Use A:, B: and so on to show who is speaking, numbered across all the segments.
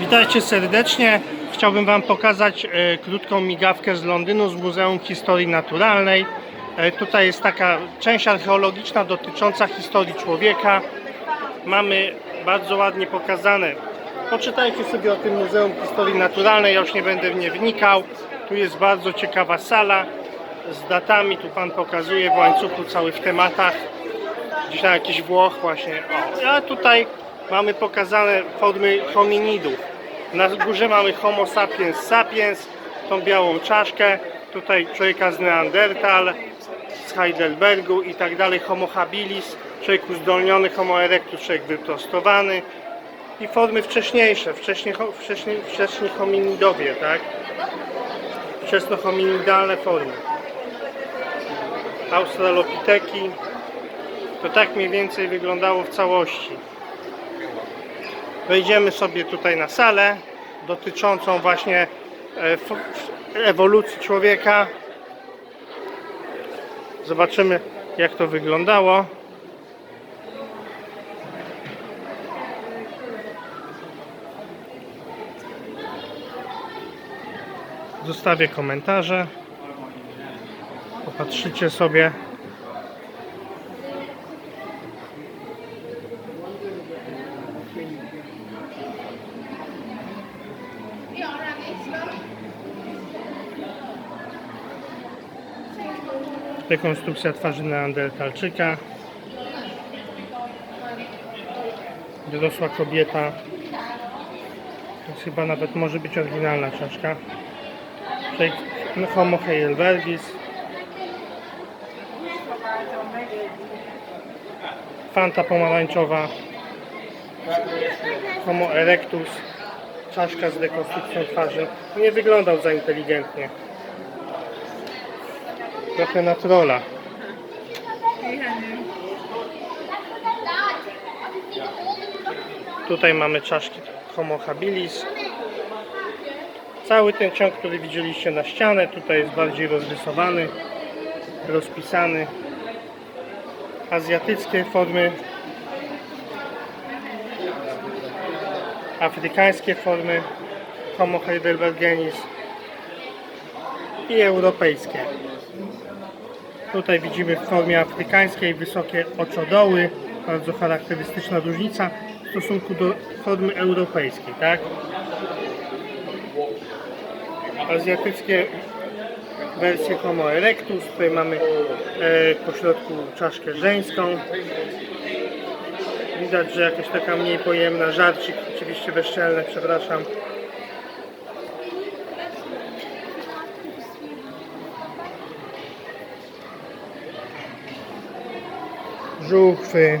A: Witajcie serdecznie. Chciałbym Wam pokazać e, krótką migawkę z Londynu, z Muzeum Historii Naturalnej. E, tutaj jest taka część archeologiczna dotycząca historii człowieka. Mamy bardzo ładnie pokazane. Poczytajcie sobie o tym Muzeum Historii Naturalnej, ja już nie będę w nie wnikał. Tu jest bardzo ciekawa sala z datami, tu Pan pokazuje w łańcuchu cały w tematach gdzieś na jakiś Włoch właśnie. A tutaj mamy pokazane formy hominidów. Na górze mamy Homo sapiens sapiens, tą białą czaszkę. Tutaj człowieka z Neandertal, z Heidelbergu i tak dalej. Homo habilis, człowiek uzdolniony, Homo erectus, człowiek wyprostowany. I formy wcześniejsze, wcześniej, wcześniej, wcześniej hominidowie, tak? Wczesnohominidalne formy. Australopiteki, to tak mniej więcej wyglądało w całości. Wejdziemy sobie tutaj na salę dotyczącą właśnie e, ewolucji człowieka. Zobaczymy jak to wyglądało. Zostawię komentarze. Popatrzycie sobie. Rekonstrukcja twarzy Neandertalczyka. Dorosła kobieta. To jest chyba nawet może być oryginalna czaszka. Tutaj Homo heidelbergis. Fanta pomarańczowa. Homo erectus. Czaszka z rekonstrukcją twarzy. Nie wyglądał za inteligentnie. Trochę na trolla. Tutaj mamy czaszki Homo habilis. Cały ten ciąg, który widzieliście na ścianę, tutaj jest bardziej rozrysowany, rozpisany. Azjatyckie formy, afrykańskie formy Homo heidelbergenis i europejskie. Tutaj widzimy w formie afrykańskiej wysokie oczodoły, bardzo charakterystyczna różnica w stosunku do formy europejskiej, tak? Azjatyckie wersje Homo erectus, tutaj mamy e, po środku czaszkę żeńską. Widać, że jakaś taka mniej pojemna, żarcik, oczywiście bezczelny, przepraszam. Żuchwy.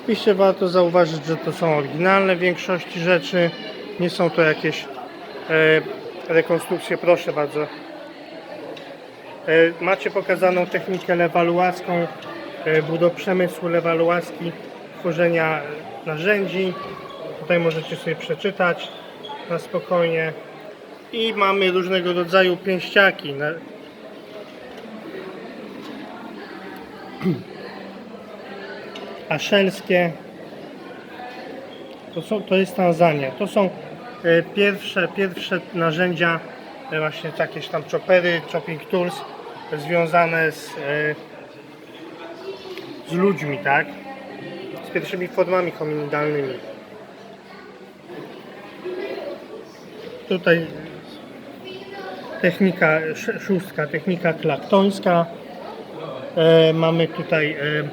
A: Oczywiście warto zauważyć, że to są oryginalne w większości rzeczy. Nie są to jakieś e, rekonstrukcje, proszę bardzo. E, macie pokazaną technikę lewaluacką, e, budoprzemysł lewaluacki, tworzenia narzędzi. Tutaj możecie sobie przeczytać na spokojnie. I mamy różnego rodzaju pięściaki. Na, aszelskie. To, są, to jest Tanzania. To są e, pierwsze, pierwsze narzędzia, e, właśnie jakieś tam chopery, chopping tools związane z, e, z ludźmi, tak? Z pierwszymi formami hominidalnymi. Tutaj technika sz- szóstka, technika klaktońska. E, mamy tutaj e,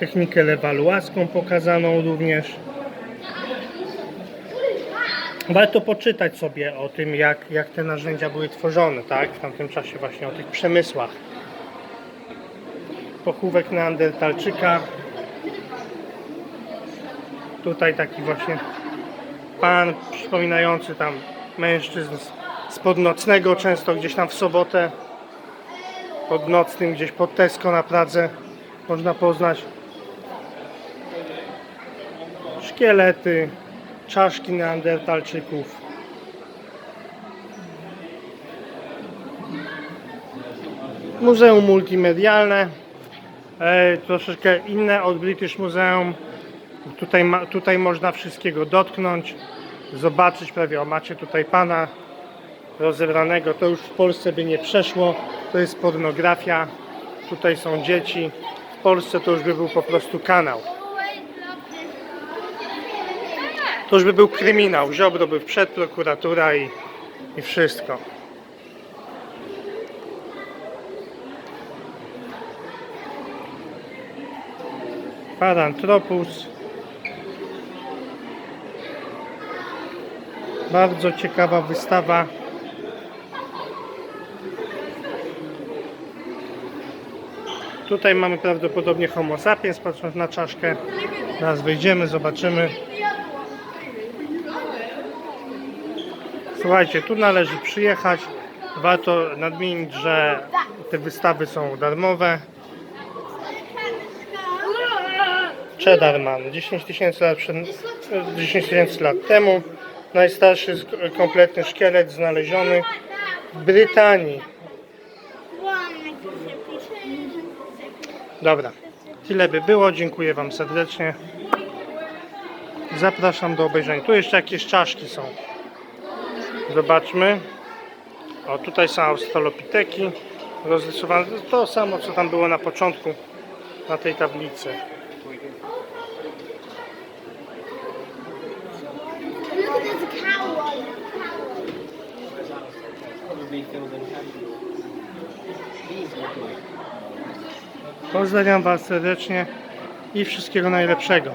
A: technikę lewaluacką pokazaną również. Warto poczytać sobie o tym, jak, jak te narzędzia były tworzone, tak? W tamtym czasie właśnie o tych przemysłach. Pochówek Neandertalczyka. Tutaj taki właśnie pan przypominający tam mężczyzn z- z podnocnego, często gdzieś tam w sobotę pod nocnym, gdzieś pod Tesco na Pradze można poznać szkielety, czaszki neandertalczyków. Muzeum Multimedialne E, troszeczkę inne od British Museum. Tutaj, ma, tutaj można wszystkiego dotknąć, zobaczyć prawie. O, macie tutaj pana rozebranego. To już w Polsce by nie przeszło. To jest pornografia. Tutaj są dzieci. W Polsce to już by był po prostu kanał. To już by był kryminał. Ziobro by wszedł, prokuratura i, i wszystko. Paranthropus. Bardzo ciekawa wystawa. Tutaj mamy prawdopodobnie Homo sapiens, patrząc na czaszkę. Teraz wejdziemy, zobaczymy. Słuchajcie, tu należy przyjechać. Warto nadmienić, że te wystawy są darmowe. Cheddarman, 10 tysięcy lat, przed, 10 tysięcy lat temu. Najstarszy kompletny szkielet znaleziony w Brytanii. Dobra, tyle by było. Dziękuję Wam serdecznie. Zapraszam do obejrzenia. Tu jeszcze jakieś czaszki są. Zobaczmy. O, tutaj są australopiteki rozrysowane. To samo, co tam było na początku na tej tablicy.
B: Probably filled in
A: Pozdrawiam Was serdecznie i wszystkiego najlepszego.